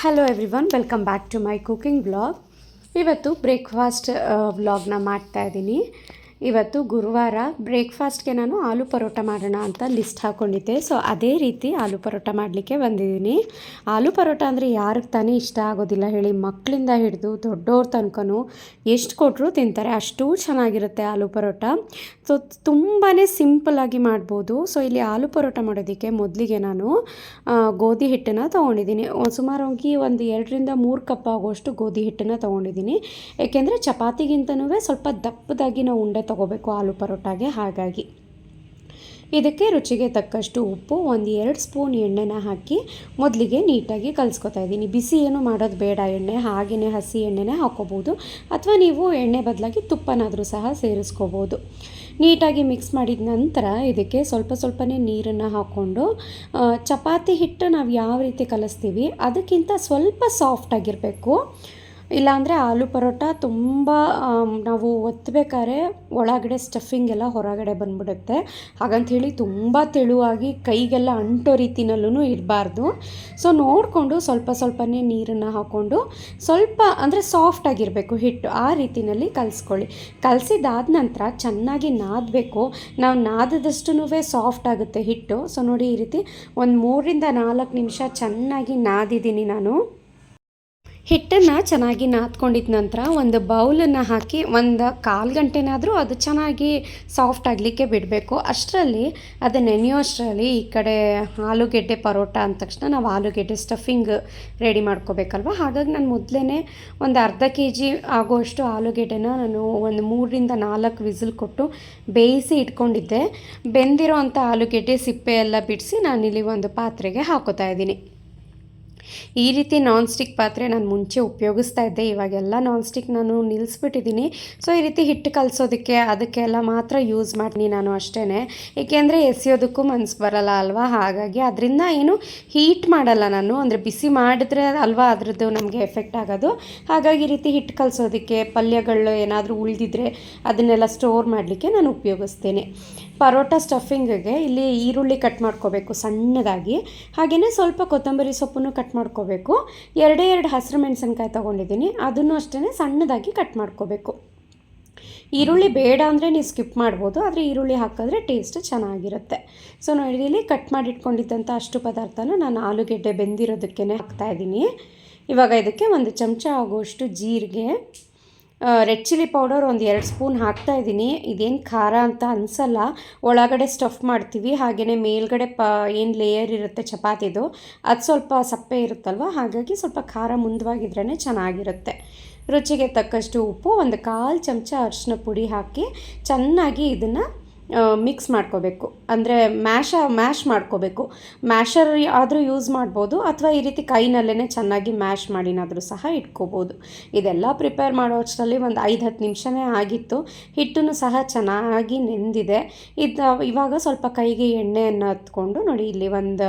Hello everyone welcome back to my cooking vlog ಇವತ್ತು breakfast ವ್ಲಾಗ್ನ ಮಾಡ್ತಾ ಇದ್ದೀನಿ. ಇವತ್ತು ಗುರುವಾರ ಬ್ರೇಕ್ಫಾಸ್ಟ್ಗೆ ನಾನು ಆಲೂ ಪರೋಟ ಮಾಡೋಣ ಅಂತ ಲಿಸ್ಟ್ ಹಾಕ್ಕೊಂಡಿದ್ದೆ ಸೊ ಅದೇ ರೀತಿ ಆಲೂ ಪರೋಟ ಮಾಡಲಿಕ್ಕೆ ಬಂದಿದ್ದೀನಿ. ಆಲೂ ಪರೋಟ ಅಂದರೆ ಯಾರಿಗೆ ತಾನೇ ಇಷ್ಟ ಆಗೋದಿಲ್ಲ ಹೇಳಿ ಮಕ್ಕಳಿಂದ ಹಿಡಿದು ದೊಡ್ಡವ್ರ ತನಕನೂ ಎಷ್ಟು ಕೊಟ್ಟರು ತಿಂತಾರೆ, ಅಷ್ಟು ಚೆನ್ನಾಗಿರುತ್ತೆ ಆಲೂ ಪರೋಟ. ಸೊ ತುಂಬಾ ಸಿಂಪಲ್ಲಾಗಿ ಮಾಡ್ಬೋದು. ಸೊ ಇಲ್ಲಿ ಆಲೂ ಪರೋಟ ಮಾಡೋದಕ್ಕೆ ಮೊದಲಿಗೆ ನಾನು ಗೋಧಿ ಹಿಟ್ಟನ್ನು ತೊಗೊಂಡಿದ್ದೀನಿ. ಸುಮಾರಾಗಿ ಒಂದು ಎರಡರಿಂದ ಮೂರು ಕಪ್ ಆಗುವಷ್ಟು ಗೋಧಿ ಹಿಟ್ಟನ್ನು ತೊಗೊಂಡಿದ್ದೀನಿ. ಏಕೆಂದರೆ ಚಪಾತಿಗಿಂತನೂ ಸ್ವಲ್ಪ ದಪ್ಪದಾಗಿ ನಾವು ಉಂಡೆ ತೊಗೋಬೇಕು ಆಲೂ ಪರೋಟಾಗೆ, ಹಾಗಾಗಿ. ಇದಕ್ಕೆ ರುಚಿಗೆ ತಕ್ಕಷ್ಟು ಉಪ್ಪು, ಒಂದು ಎರಡು ಸ್ಪೂನ್ ಎಣ್ಣೆನ ಹಾಕಿ ಮೊದಲಿಗೆ ನೀಟಾಗಿ ಕಲಿಸ್ಕೊತಾ ಇದ್ದೀನಿ. ಬಿಸಿ ಏನು ಮಾಡೋದು ಬೇಡ, ಎಣ್ಣೆ ಹಾಗೆಯೇ ಹಸಿ ಎಣ್ಣೆನೇ ಹಾಕೋಬೋದು. ಅಥವಾ ನೀವು ಎಣ್ಣೆ ಬದಲಾಗಿ ತುಪ್ಪನಾದರೂ ಸಹ ಸೇರಿಸ್ಕೋಬೋದು. ನೀಟಾಗಿ ಮಿಕ್ಸ್ ಮಾಡಿದ ನಂತರ ಇದಕ್ಕೆ ಸ್ವಲ್ಪ ಸ್ವಲ್ಪನೇ ನೀರನ್ನು ಹಾಕ್ಕೊಂಡು ಚಪಾತಿ ಹಿಟ್ಟು ನಾವು ಯಾವ ರೀತಿ ಕಲಿಸ್ತೀವಿ, ಅದಕ್ಕಿಂತ ಸ್ವಲ್ಪ ಸಾಫ್ಟಾಗಿರಬೇಕು ಇಲ್ಲಾಂದರೆ ಆಲೂ ಪರೋಟ ತುಂಬ ನಾವು ಒತ್ತಬೇಕಾದ್ರೆ ಒಳಗಡೆ ಸ್ಟಫಿಂಗ್ ಎಲ್ಲ ಹೊರಗಡೆ ಬಂದ್ಬಿಡುತ್ತೆ. ಹಾಗಂಥೇಳಿ ತುಂಬ ತೆಳುವಾಗಿ ಕೈಗೆಲ್ಲ ಅಂಟೋ ರೀತಿನಲ್ಲೂ ಇರಬಾರ್ದು. ಸೊ ನೋಡಿಕೊಂಡು ಸ್ವಲ್ಪ ಸ್ವಲ್ಪನೇ ನೀರನ್ನು ಹಾಕ್ಕೊಂಡು ಸ್ವಲ್ಪ ಅಂದರೆ ಸಾಫ್ಟಾಗಿರಬೇಕು ಹಿಟ್ಟು, ಆ ರೀತಿಯಲ್ಲಿ ಕಲಿಸ್ಕೊಳ್ಳಿ. ಕಲಸಿದಾದ ನಂತರ ಚೆನ್ನಾಗಿ ನಾದಬೇಕು. ನಾವು ನಾದದಷ್ಟು ಸಾಫ್ಟ್ ಆಗುತ್ತೆ ಹಿಟ್ಟು. ಸೊ ನೋಡಿ ಈ ರೀತಿ ಒಂದು ಮೂರರಿಂದ ನಾಲ್ಕು ನಿಮಿಷ ಚೆನ್ನಾಗಿ ನಾದಿದ್ದೀನಿ ನಾನು. ಹಿಟ್ಟನ್ನು ಚೆನ್ನಾಗಿ ನಾದ್ಕೊಂಡಿದ ನಂತರ ಒಂದು ಬೌಲನ್ನು ಹಾಕಿ ಒಂದು ಕಾಲು ಗಂಟೆನಾದರೂ ಅದು ಚೆನ್ನಾಗಿ ಸಾಫ್ಟ್ ಆಗಲಿಕ್ಕೆ ಬಿಡಬೇಕು. ಅಷ್ಟರಲ್ಲಿ ಅದು ನೆನೆಯೋಷ್ಟರಲ್ಲಿ ಈ ಕಡೆ ಆಲೂಗೆಡ್ಡೆ ಪರೋಟ ಅಂದ ತಕ್ಷಣ ನಾವು ಆಲೂಗೆಡ್ಡೆ ಸ್ಟಫಿಂಗ್ ರೆಡಿ ಮಾಡ್ಕೋಬೇಕಲ್ವ? ಹಾಗಾಗಿ ನಾನು ಮೊದಲೇ ಒಂದು ಅರ್ಧ ಕೆ ಜಿ ಆಗುವಷ್ಟು ಆಲೂಗೆಡ್ಡೆನ ನಾನು ಒಂದು ಮೂರರಿಂದ ನಾಲ್ಕು ವಿಸಿಲ್ ಕೊಟ್ಟು ಬೇಯಿಸಿ ಇಟ್ಕೊಂಡಿದ್ದೆ. ಬೆಂದಿರೋ ಅಂಥ ಆಲೂಗೆಡ್ಡೆ ಸಿಪ್ಪೆ ಎಲ್ಲ ಬಿಡಿಸಿ ನಾನಿಲ್ಲಿ ಒಂದು ಪಾತ್ರೆಗೆ ಹಾಕೋತಾ ಇದ್ದೀನಿ. ಈ ರೀತಿ ನಾನ್ ಸ್ಟಿಕ್ ಪಾತ್ರೆ ನಾನು ಮುಂಚೆ ಉಪಯೋಗಿಸ್ತಾ ಇದ್ದೆ. ಇವಾಗೆಲ್ಲ ನಾನ್ ಸ್ಟಿಕ್ ನಾನು ನಿಲ್ಲಿಸ್ಬಿಟ್ಟಿದ್ದೀನಿ ಸೊ ಈ ರೀತಿ ಹಿಟ್ಟು ಕಲಿಸೋದಕ್ಕೆ ಅದಕ್ಕೆಲ್ಲ ಮಾತ್ರ ಯೂಸ್ ಮಾಡ್ತೀನಿ ನಾನು ಅಷ್ಟೇ ಏಕೆಂದರೆ ಎಸೆಯೋದಕ್ಕೂ ಮನಸ್ಸು ಬರಲ್ಲ ಅಲ್ವಾ? ಹಾಗಾಗಿ ಅದರಿಂದ ಏನು ಹೀಟ್ ಮಾಡಲ್ಲ ನಾನು. ಅಂದರೆ ಬಿಸಿ ಮಾಡಿದ್ರೆ ಅಲ್ವಾ ಅದರದ್ದು ನಮಗೆ ಎಫೆಕ್ಟ್ ಆಗೋದು. ಹಾಗಾಗಿ ಈ ರೀತಿ ಹಿಟ್ಟು ಕಲಿಸೋದಕ್ಕೆ ಪಲ್ಯಗಳು ಏನಾದರೂ ಉಳಿದಿದ್ರೆ ಅದನ್ನೆಲ್ಲ ಸ್ಟೋರ್ ಮಾಡಲಿಕ್ಕೆ ನಾನು ಉಪಯೋಗಿಸ್ತೇನೆ. ಪರೋಟ ಸ್ಟಫಿಂಗಿಗೆ ಇಲ್ಲಿ ಈರುಳ್ಳಿ ಕಟ್ ಮಾಡ್ಕೋಬೇಕು ಸಣ್ಣದಾಗಿ. ಹಾಗೆಯೇ ಸ್ವಲ್ಪ ಕೊತ್ತಂಬರಿ ಸೊಪ್ಪನ್ನು ಕಟ್ ಮಾಡ್ಕೋಬೇಕು. ಎರಡೇ ಎರಡು ಹಸಿರು ಮೆಣಸಿನ್ಕಾಯಿ ತೊಗೊಂಡಿದ್ದೀನಿ. ಅದನ್ನು ಅಷ್ಟೇ ಸಣ್ಣದಾಗಿ ಕಟ್ ಮಾಡ್ಕೋಬೇಕು. ಈರುಳ್ಳಿ ಬೇಡ ಅಂದರೆ ನೀವು ಸ್ಕಿಪ್ ಮಾಡ್ಬೋದು, ಆದರೆ ಈರುಳ್ಳಿ ಹಾಕಿದ್ರೆ ಟೇಸ್ಟ್ ಚೆನ್ನಾಗಿರುತ್ತೆ. ಸೊ ನೋಡಿ, ಇಲ್ಲಿ ಕಟ್ ಮಾಡಿಟ್ಕೊಂಡಿದ್ದಂಥ ಅಷ್ಟು ಪದಾರ್ಥನ ನಾನು ಆಲೂಗೆಡ್ಡೆ ಬೆಂದಿರೋದಕ್ಕೇ ಹಾಕ್ತಾಯಿದ್ದೀನಿ ಇವಾಗ ಇದಕ್ಕೆ ಒಂದು ಚಮಚ ಆಗುವಷ್ಟು ಜೀರಿಗೆ ರೆಡ್ ಚಿಲ್ಲಿ ಪೌಡರ್ ಒಂದು ಎರಡು ಸ್ಪೂನ್ ಹಾಕ್ತಾ ಇದ್ದೀನಿ. ಇದೇನು ಖಾರ ಅಂತ ಅನಿಸಲ್ಲ. ಒಳಗಡೆ ಸ್ಟಫ್ ಮಾಡ್ತೀವಿ. ಹಾಗೆಯೇ ಮೇಲ್ಗಡೆ ಪ, ಏನು ಲೇಯರ್ ಇರುತ್ತೆ ಚಪಾತಿದು, ಅದು ಸ್ವಲ್ಪ ಸಪ್ಪೆ ಇರುತ್ತಲ್ವ? ಹಾಗಾಗಿ ಸ್ವಲ್ಪ ಖಾರ ಮುಂದವಾಗಿದ್ರೇ ಚೆನ್ನಾಗಿರುತ್ತೆ. ರುಚಿಗೆ ತಕ್ಕಷ್ಟು ಉಪ್ಪು, ಒಂದು ಕಾಲು ಚಮಚ ಅರಿಶಿನ ಪುಡಿ ಹಾಕಿ ಚೆನ್ನಾಗಿ ಇದನ್ನು ಮಿಕ್ಸ್ ಮಾಡ್ಕೋಬೇಕು. ಅಂದರೆ ಮ್ಯಾಶ ಮ್ಯಾಶ್ ಮಾಡ್ಕೋಬೇಕು. ಮ್ಯಾಶರ್ ಆದರೂ ಯೂಸ್ ಮಾಡ್ಬೋದು, ಅಥವಾ ಈ ರೀತಿ ಕೈನಲ್ಲೇ ಚೆನ್ನಾಗಿ ಮ್ಯಾಶ್ ಮಾಡಿನಾದರೂ ಸಹ ಇಟ್ಕೋಬೋದು. ಇದೆಲ್ಲ ಪ್ರಿಪೇರ್ ಮಾಡೋ ಅಷ್ಟರಲ್ಲಿ ಒಂದು ಐದು ಹತ್ತು ನಿಮಿಷನೇ ಆಗಿತ್ತು. ಹಿಟ್ಟನ್ನು ಸಹ ಚೆನ್ನಾಗಿ ನೆಂದಿದೆ. ಇದು, ಇವಾಗ ಸ್ವಲ್ಪ ಕೈಗೆ ಎಣ್ಣೆಯನ್ನು ಹತ್ಕೊಂಡು ನೋಡಿ, ಇಲ್ಲಿ ಒಂದು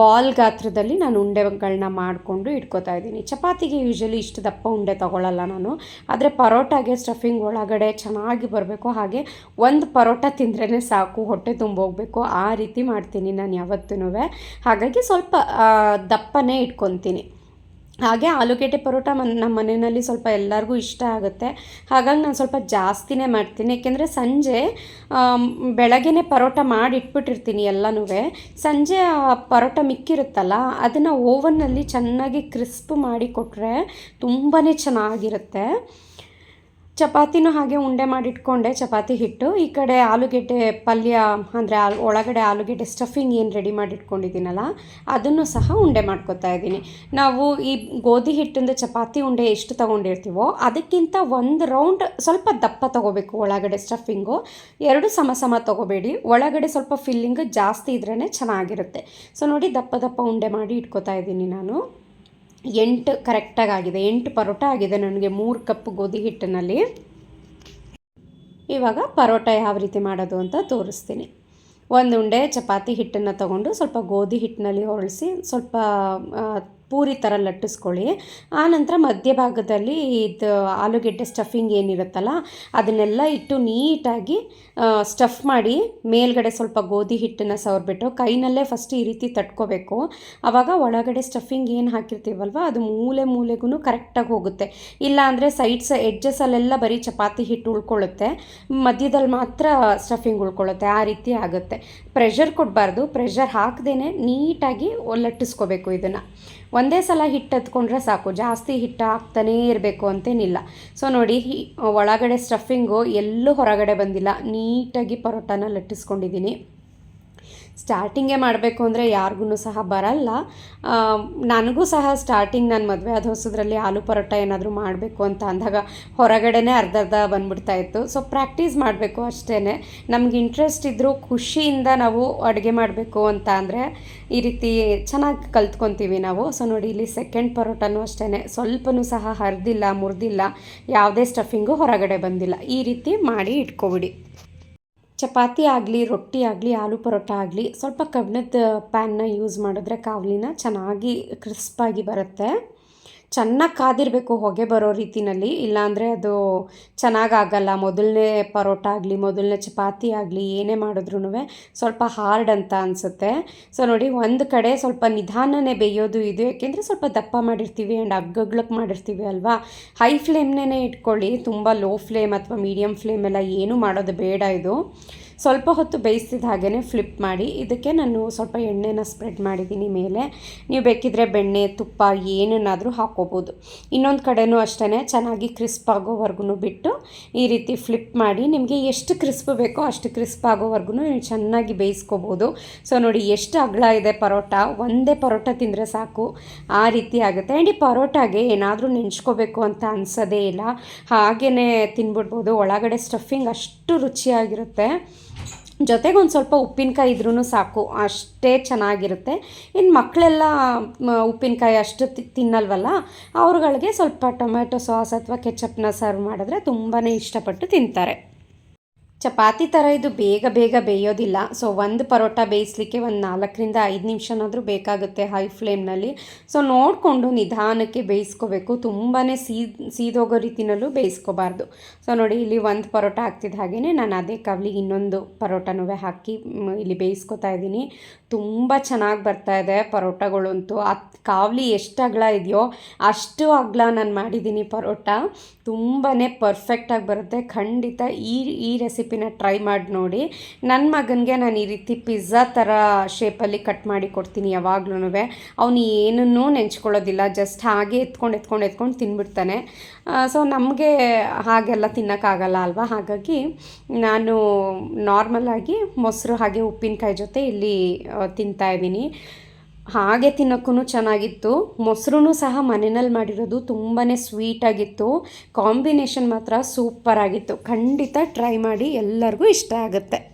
ಬಾಲ್ ಗಾತ್ರದಲ್ಲಿ ನಾನು ಉಂಡೆಗಳನ್ನ ಮಾಡಿಕೊಂಡು ಇಟ್ಕೋತಾ ಇದ್ದೀನಿ. ಚಪಾತಿಗೆ ಯೂಶಲಿ ಇಷ್ಟು ದಪ್ಪ ಉಂಡೆ ತೊಗೊಳ್ಳಲ್ಲ ನಾನು. ಆದರೆ ಪರೋಟಾಗೆ ಸ್ಟಫಿಂಗ್ ಒಳಗಡೆ ಚೆನ್ನಾಗಿ ಬರಬೇಕು. ಹಾಗೆ ಒಂದು ಪರೋಟ ತಿಂದ್ರೇ ಸಾಕು, ಹೊಟ್ಟೆ ತುಂಬೋಗಬೇಕು, ಆ ರೀತಿ ಮಾಡ್ತೀನಿ ನಾನು ಯಾವತ್ತೂ ಹಾಗಾಗಿ ಸ್ವಲ್ಪ ದಪ್ಪನೇ ಇಟ್ಕೊತೀನಿ. ಹಾಗೆ ಆಲೂಗೆಡ್ಡೆ ಪರೋಟ ಮನ್, ನಮ್ಮ ಮನೆಯಲ್ಲಿ ಸ್ವಲ್ಪ ಎಲ್ಲರಿಗೂ ಇಷ್ಟ ಆಗುತ್ತೆ. ಹಾಗಾಗಿ ನಾನು ಸ್ವಲ್ಪ ಜಾಸ್ತಿನೇ ಮಾಡ್ತೀನಿ. ಏಕೆಂದರೆ ಸಂಜೆ ಬೆಳಗ್ಗೆ ಪರೋಟ ಮಾಡಿ ಇಟ್ಬಿಟ್ಟಿರ್ತೀನಿ ಎಲ್ಲನೂ ಸಂಜೆ ಪರೋಟ ಮಿಕ್ಕಿರುತ್ತಲ್ಲ, ಅದನ್ನು ಓವನ್ನಲ್ಲಿ ಚೆನ್ನಾಗಿ ಕ್ರಿಸ್ಪ್ ಮಾಡಿ ಕೊಟ್ಟರೆ ತುಂಬಾ ಚೆನ್ನಾಗಿರುತ್ತೆ. ಚಪಾತಿನೂ ಹಾಗೆ ಉಂಡೆ ಮಾಡಿಟ್ಕೊಂಡೆ, ಚಪಾತಿ ಹಿಟ್ಟು. ಈ ಕಡೆ ಆಲೂಗೆಡ್ಡೆ ಪಲ್ಯ, ಅಂದರೆ ಆಲ್, ಒಳಗಡೆ ಆಲೂಗೆಡ್ಡೆ ಸ್ಟಫಿಂಗ್ ಏನು ರೆಡಿ ಮಾಡಿಟ್ಕೊಂಡಿದ್ದೀನಲ್ಲ, ಅದನ್ನು ಸಹ ಉಂಡೆ ಮಾಡ್ಕೊತಾ ಇದ್ದೀನಿ. ನಾವು ಈ ಗೋಧಿ ಹಿಟ್ಟಿಂದ ಚಪಾತಿ ಉಂಡೆ ಎಷ್ಟು ತೊಗೊಂಡಿರ್ತೀವೋ, ಅದಕ್ಕಿಂತ ಒಂದು ರೌಂಡ್ ಸ್ವಲ್ಪ ದಪ್ಪ ತೊಗೋಬೇಕು ಒಳಗಡೆ ಸ್ಟಫಿಂಗು ಎರಡು ಸಮ ಸಮ ತೊಗೋಬೇಡಿ. ಒಳಗಡೆ ಸ್ವಲ್ಪ ಫಿಲ್ಲಿಂಗ್ ಜಾಸ್ತಿ ಇದ್ರೇ ಚೆನ್ನಾಗಿರುತ್ತೆ. ಸೊ ನೋಡಿ ದಪ್ಪ ದಪ್ಪ ಉಂಡೆ ಮಾಡಿ ಇಟ್ಕೋತಾ ಇದ್ದೀನಿ ನಾನು. ಎಂಟು ಕರೆಕ್ಟಾಗಿ ಆಗಿದೆ ಎಂಟು ಪರೋಟ ಆಗಿದೆ ನನಗೆ ಮೂರು ಕಪ್ ಗೋಧಿ ಹಿಟ್ಟಿನಲ್ಲಿ. ಇವಾಗ ಪರೋಟ ಯಾವ ರೀತಿ ಮಾಡೋದು ಅಂತ ತೋರಿಸ್ತೀನಿ. ಒಂದು ಉಂಡೆ ಚಪಾತಿ ಹಿಟ್ಟನ್ನು ತಗೊಂಡು ಸ್ವಲ್ಪ ಗೋಧಿ ಹಿಟ್ಟಿನಲ್ಲಿ ಹೊರಳಿಸಿ ಸ್ವಲ್ಪ ಪೂರಿ ಥರ ಲಟ್ಟಿಸ್ಕೊಳ್ಳಿ. ಆನಂತರ ಮಧ್ಯಭಾಗದಲ್ಲಿ ಇದು ಆಲೂಗೆಡ್ಡೆ ಸ್ಟಫಿಂಗ್ ಏನಿರುತ್ತಲ್ಲ, ಅದನ್ನೆಲ್ಲ ಇಟ್ಟು ನೀಟಾಗಿ ಸ್ಟಫ್ ಮಾಡಿ, ಮೇಲ್ಗಡೆ ಸ್ವಲ್ಪ ಗೋಧಿ ಹಿಟ್ಟನ್ನು ಸವರ್ಬಿಟ್ಟು ಕೈನಲ್ಲೇ ಫಸ್ಟ್ ಈ ರೀತಿ ತಟ್ಕೋಬೇಕು. ಆವಾಗ ಒಳಗಡೆ ಸ್ಟಫಿಂಗ್ ಏನು ಹಾಕಿರ್ತೀವಲ್ವ, ಅದು ಮೂಲೆ ಮೂಲೆಗೂ ಕರೆಕ್ಟಾಗಿ ಹೋಗುತ್ತೆ. ಇಲ್ಲ ಅಂದರೆ ಸೈಡ್ಸ್ ಎಡ್ಜಸ್ಸಲ್ಲೆಲ್ಲ ಬರೀ ಚಪಾತಿ ಹಿಟ್ಟು ಉಳ್ಕೊಳ್ಳುತ್ತೆ. ಮಧ್ಯದಲ್ಲಿ ಮಾತ್ರ ಸ್ಟಫಿಂಗ್ ಉಳ್ಕೊಳ್ಳುತ್ತೆ, ಆ ರೀತಿ ಆಗುತ್ತೆ. ಪ್ರೆಷರ್ ಕೊಡಬಾರ್ದು ಪ್ರೆಷರ್ ಹಾಕ್ದೇ ನೀಟಾಗಿ ಲಟ್ಟಿಸ್ಕೋಬೇಕು ಇದನ್ನು. ಒಂದೇ ಸಲ ಹಿಟ್ಟು ಎತ್ಕೊಂಡ್ರೆ ಸಾಕು. ಜಾಸ್ತಿ ಹಿಟ್ಟು ಹಾಕ್ತಾನೇ ಇರಬೇಕು ಅಂತೇನಿಲ್ಲ. ಸೊ ನೋಡಿ ಒಳಗಡೆ ಸ್ಟಫಿಂಗು ಎಲ್ಲೂ ಹೊರಗಡೆ ಬಂದಿಲ್ಲ. ನೀಟಾಗಿ ಪರೋಟಾನ ಲಟ್ಟಿಸ್ಕೊಂಡಿದ್ದೀನಿ. ಸ್ಟಾರ್ಟಿಂಗೇ ಮಾಡಬೇಕು ಅಂದರೆ ಯಾರಿಗೂ ಸಹ ಬರಲ್ಲ. ನನಗೂ ಸಹ ಸ್ಟಾರ್ಟಿಂಗ್ ನಾನು ಮದುವೆ ಆದ ಹೊಸದ್ರಲ್ಲಿ ಆಲೂ ಪರೋಟ ಏನಾದರೂ ಮಾಡಬೇಕು ಅಂತ ಅಂದಾಗ ಹೊರಗಡೆನೇ ಅರ್ಧ ಅರ್ಧ ಬಂದ್ಬಿಡ್ತಾ ಇತ್ತು. ಸೊ ಪ್ರಾಕ್ಟೀಸ್ ಮಾಡಬೇಕು ಅಷ್ಟೇ ನಮ್ಗೆ ಇಂಟ್ರೆಸ್ಟ್ ಇದ್ದರೂ ಖುಷಿಯಿಂದ ನಾವು ಅಡುಗೆ ಮಾಡಬೇಕು ಅಂತ ಅಂದರೆ ಈ ರೀತಿ ಚೆನ್ನಾಗಿ ಕಲ್ತ್ಕೊತೀವಿ ನಾವು. ಸೊ ನೋಡಿ ಇಲ್ಲಿ ಸೆಕೆಂಡ್ ಪರೋಟನೂ ಅಷ್ಟೇ ಸ್ವಲ್ಪನೂ ಸಹ ಹರಿದಿಲ್ಲ, ಮುರಿದಿಲ್ಲ. ಯಾವುದೇ ಸ್ಟಫಿಂಗು ಹೊರಗಡೆ ಬಂದಿಲ್ಲ. ಈ ರೀತಿ ಮಾಡಿ ಇಟ್ಕೊಬಿಡಿ. ಚಪಾತಿ ಆಗಲಿ, ರೊಟ್ಟಿ ಆಗಲಿ, ಆಲೂ ಪರೋಟ ಆಗಲಿ, ಸ್ವಲ್ಪ ಕಬ್ಬಿಣದ ಪ್ಯಾನ್ನ ಯೂಸ್ ಮಾಡಿದ್ರೆ ಕಾವಲಿನ ಚೆನ್ನಾಗಿ ಕ್ರಿಸ್ಪಾಗಿ ಬರುತ್ತೆ. ಚೆನ್ನಾಗಿ ಕಾದಿರಬೇಕು ಹೊಗೆ ಬರೋ ರೀತಿನಲ್ಲಿ, ಇಲ್ಲಾಂದರೆ ಅದು ಚೆನ್ನಾಗಾಗಲ್ಲ. ಮೊದಲನೇ ಪರೋಟ ಆಗಲಿ, ಮೊದಲನೇ ಚಪಾತಿ ಆಗಲಿ, ಏನೇ ಮಾಡಿದ್ರೂ ಸ್ವಲ್ಪ ಹಾರ್ಡ್ ಅಂತ ಅನಿಸುತ್ತೆ. ಸೊ ನೋಡಿ, ಒಂದು ಕಡೆ ಸ್ವಲ್ಪ ನಿಧಾನನೇ ಬೇಯೋದು ಇದು, ಯಾಕೆಂದರೆ ಸ್ವಲ್ಪ ದಪ್ಪ ಮಾಡಿರ್ತೀವಿ ಆ್ಯಂಡ್ ಅಗ್ಗಗ್ಲಕ್ಕೆ ಮಾಡಿರ್ತೀವಿ ಅಲ್ವಾ? ಹೈ ಫ್ಲೇಮ್ನೇ ಇಟ್ಕೊಳ್ಳಿ, ತುಂಬ ಲೋ ಫ್ಲೇಮ್ ಅಥವಾ ಮೀಡಿಯಮ್ ಫ್ಲೇಮ್ ಎಲ್ಲ ಏನೂ ಮಾಡೋದು ಬೇಡ ಇದು. ಸ್ವಲ್ಪ ಹೊತ್ತು ಬೇಯಿಸಿದ ಹಾಗೇ ಫ್ಲಿಪ್ ಮಾಡಿ, ಇದಕ್ಕೆ ನಾನು ಸ್ವಲ್ಪ ಎಣ್ಣೆನ ಸ್ಪ್ರೆಡ್ ಮಾಡಿದ್ದೀನಿ ಮೇಲೆ. ನೀವು ಬೇಕಿದ್ರೆ ಬೆಣ್ಣೆ, ತುಪ್ಪ ಏನನ್ನಾದರೂ ಹಾಕೋಬೋದು. ಇನ್ನೊಂದು ಕಡೆನೂ ಅಷ್ಟೇ ಚೆನ್ನಾಗಿ ಕ್ರಿಸ್ಪ್ ಆಗೋವರೆಗೂ ಬಿಟ್ಟು ಈ ರೀತಿ ಫ್ಲಿಪ್ ಮಾಡಿ, ನಿಮಗೆ ಎಷ್ಟು ಕ್ರಿಸ್ಪ್ ಬೇಕೋ ಅಷ್ಟು ಕ್ರಿಸ್ಪ್ ಆಗೋವರೆಗೂ ನೀವು ಚೆನ್ನಾಗಿ ಬೇಯಿಸ್ಕೋಬೋದು. ಸೊ, ನೋಡಿ ಎಷ್ಟು ಅಗಲ ಇದೆ ಪರೋಟ, ಒಂದೇ ಪರೋಟ ತಿಂದರೆ ಸಾಕು. ಆ ರೀತಿ ಆಗುತ್ತೆ. ಆ್ಯಂಡ್ ಈ ಪರೋಟಾಗೆ ಏನಾದರೂ ನೆಂಚ್ಕೋಬೇಕು ಅಂತ ಅನ್ಸೋದೇ ಇಲ್ಲ. ಹಾಗೇ ತಿನ್ಬಿಡ್ಬೋದು. ಒಳಗಡೆ ಸ್ಟಫಿಂಗ್ ಅಷ್ಟು ರುಚಿಯಾಗಿರುತ್ತೆ. ಜೊತೆಗೆ ಒಂದು ಸ್ವಲ್ಪ ಉಪ್ಪಿನಕಾಯಿ ಇದ್ರೂ ಸಾಕು, ಅಷ್ಟೇ ಚೆನ್ನಾಗಿರುತ್ತೆ. ಇನ್ನು ಮಕ್ಕಳೆಲ್ಲ ಉಪ್ಪಿನಕಾಯಿ ಅಷ್ಟು ತಿನ್ನಲ್ವಲ್ಲ, ಅವ್ರುಗಳಿಗೆ ಸ್ವಲ್ಪ ಟೊಮೆಟೊ ಸಾಸ್ ಅಥವಾ ಕೆಚಪ್ನ ಸರ್ವ್ ಮಾಡಿದ್ರೆ ತುಂಬಾ ಇಷ್ಟಪಟ್ಟು ತಿಂತಾರೆ. ಚಪಾತಿ ಥರ ಇದು ಬೇಗ ಬೇಗ ಬೇಯೋದಿಲ್ಲ. ಸೊ ಒಂದು ಪರೋಟ ಬೇಯಿಸ್ಲಿಕ್ಕೆ ಒಂದು ನಾಲ್ಕರಿಂದ ಐದು ನಿಮಿಷನಾದರೂ ಬೇಕಾಗುತ್ತೆ ಹೈ ಫ್ಲೇಮ್ನಲ್ಲಿ ಸೊ ನೋಡಿಕೊಂಡು ನಿಧಾನಕ್ಕೆ ಬೇಯಿಸ್ಕೋಬೇಕು. ತುಂಬಾ ಸೀದ್, ಸೀದೋಗೋ ರೀತಿನಲ್ಲೂ ಬೇಯಿಸ್ಕೋಬಾರ್ದು. ಸೊ ನೋಡಿ ಇಲ್ಲಿ ಒಂದು ಪರೋಟ ಹಾಕ್ತಿದ್ದ ಹಾಗೆಯೇ ನಾನು ಅದೇ ಕವಲಿಗೆ ಇನ್ನೊಂದು ಪರೋಟನೂ ಹಾಕಿ ಇಲ್ಲಿ ಬೇಯಿಸ್ಕೊತಾ ಇದ್ದೀನಿ. ತುಂಬ ಚೆನ್ನಾಗಿ ಬರ್ತಾ ಇದೆ ಪರೋಟಗಳಂತೂ. ಆ ಕಾವಲಿ ಎಷ್ಟು ಅಗಲ ಇದೆಯೋ ಅಷ್ಟು ಅಗಲ ನಾನು ಮಾಡಿದ್ದೀನಿ ಪರೋಟ. ತುಂಬಾ ಪರ್ಫೆಕ್ಟಾಗಿ ಬರುತ್ತೆ. ಖಂಡಿತ ಈ ಈ ರೆಸಿಪಿನ ಟ್ರೈ ಮಾಡಿ ನೋಡಿ. ನನ್ನ ಮಗನಿಗೆ ನಾನು ಈ ರೀತಿ ಪಿಜ್ಜಾ ಥರ ಶೇಪಲ್ಲಿ ಕಟ್ ಮಾಡಿ ಕೊಡ್ತೀನಿ ಯಾವಾಗ್ಲೂ ಅವನು ಏನನ್ನೂ ನೆಂಚ್ಕೊಳ್ಳೋದಿಲ್ಲ ಜಸ್ಟ್ ಹಾಗೆ ಎತ್ಕೊಂಡು ಎತ್ಕೊಂಡು ಎತ್ಕೊಂಡು ತಿನ್ಬಿಡ್ತಾನೆ. ಸೊ ನಮಗೆ ಹಾಗೆಲ್ಲ ತಿನ್ನೋಕ್ಕಾಗಲ್ಲ ಅಲ್ವಾ? ಹಾಗಾಗಿ ನಾನು ನಾರ್ಮಲಾಗಿ ಮೊಸರು ಹಾಗೆ ಉಪ್ಪಿನಕಾಯಿ ಜೊತೆ ಇಲ್ಲಿ ತಿಂತಾಯಿದ್ದೀನಿ ಹಾಗೆ ತಿನ್ನೋಕ್ಕೂ ಚೆನ್ನಾಗಿತ್ತು. ಮೊಸರು ಸಹ ಮನೆಯಲ್ಲಿ ಮಾಡಿರೋದು ತುಂಬಾ ಸ್ವೀಟಾಗಿತ್ತು ಕಾಂಬಿನೇಷನ್ ಮಾತ್ರ ಸೂಪರ್ ಆಗಿತ್ತು. ಖಂಡಿತ ಟ್ರೈ ಮಾಡಿ ಎಲ್ಲರಿಗೂ ಇಷ್ಟ ಆಗುತ್ತೆ.